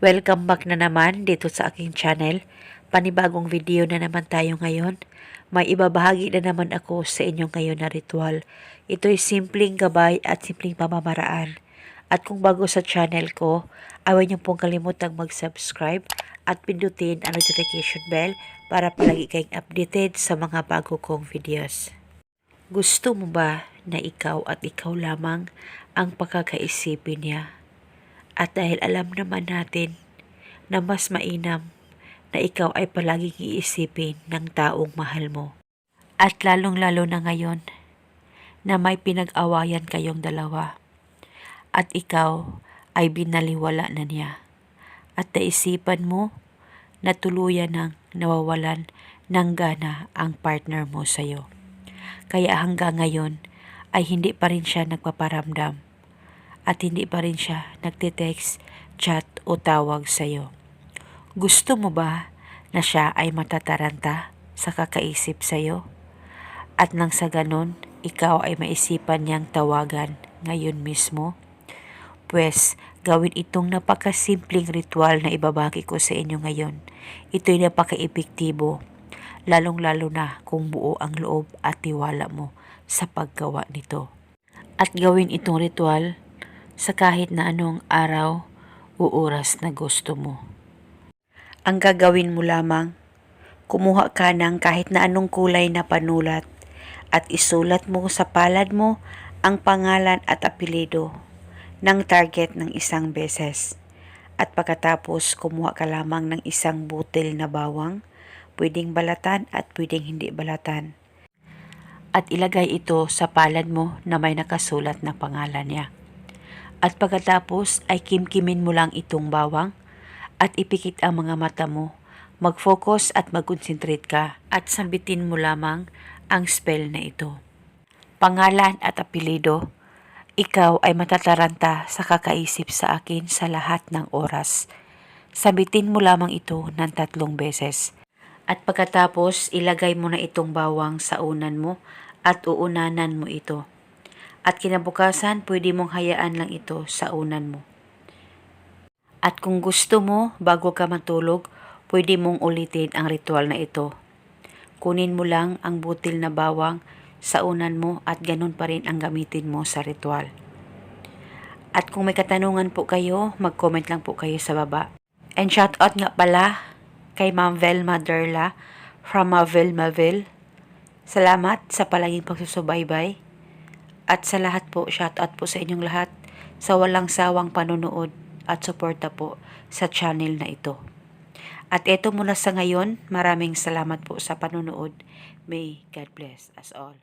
Welcome back na naman dito sa aking channel. Panibagong video na naman tayo ngayon. May ibabahagi na naman ako sa inyo ngayon na ritual. Ito'y simpleng gabay at simpleng pamamaraan. At kung bago sa channel ko, awan niyo pong kalimutang mag-subscribe at pindutin ang notification bell para palagi kayong updated sa mga bago kong videos. Gusto mo ba na ikaw at ikaw lamang ang pagkakaisipin niya? At dahil alam naman natin na mas mainam na ikaw ay palaging iisipin ng taong mahal mo. At lalong-lalo na ngayon na may pinag-awayan kayong dalawa at ikaw ay binaliwala na niya. At naisipan mo na tuluyan ng nawawalan ng gana ang partner mo sa'yo. Kaya hanggang ngayon ay hindi pa rin siya nagpaparamdam at hindi pa rin siya nagtitext, chat o tawag sa'yo. Gusto mo ba na siya ay matataranta sa kakaisip sa'yo? At nang sa ganon, ikaw ay maisipan niyang tawagan ngayon mismo? Pwes, gawin itong napakasimpleng ritual na ibabagi ko sa inyo ngayon. Ito'y napaka-epektibo, lalong-lalo na kung buo ang loob at tiwala mo sa paggawa nito. At gawin itong ritual sa kahit na anong araw o oras na gusto mo. Ang gagawin mo lamang, kumuha ka ng kahit na anong kulay na panulat at isulat mo sa palad mo ang pangalan at apelido ng target ng isang beses. At pagkatapos kumuha ka lamang ng isang butil na bawang, pwedeng balatan at pwedeng hindi balatan. At ilagay ito sa palad mo na may nakasulat na pangalan niya. At pagkatapos ay kimkimin mo lang itong bawang at ipikit ang mga mata mo. Mag-focus at mag-concentrate ka at sambitin mo lamang ang spell na ito. Pangalan at apelido, ikaw ay matataranta sa kakaisip sa akin sa lahat ng oras. Sabitin mo lamang ito ng tatlong beses. At pagkatapos, ilagay mo na itong bawang sa unan mo at uunanan mo ito. At kinabukasan, pwede mong hayaan lang ito sa unan mo. At kung gusto mo, bago ka matulog, pwede mong ulitin ang ritual na ito. Kunin mo lang ang butil na bawang sa unan mo at ganun pa rin ang gamitin mo sa ritual. At kung may katanungan po kayo, mag-comment lang po kayo sa baba. And shout out nga pala kay Ma'am Velma Derla from Velmaville. Salamat sa palaging pagsusubaybay. At sa lahat po, shout out po sa inyong lahat sa walang sawang panonood at suporta po sa channel na ito. At ito muna sa ngayon, maraming salamat po sa panonood. May God bless us all.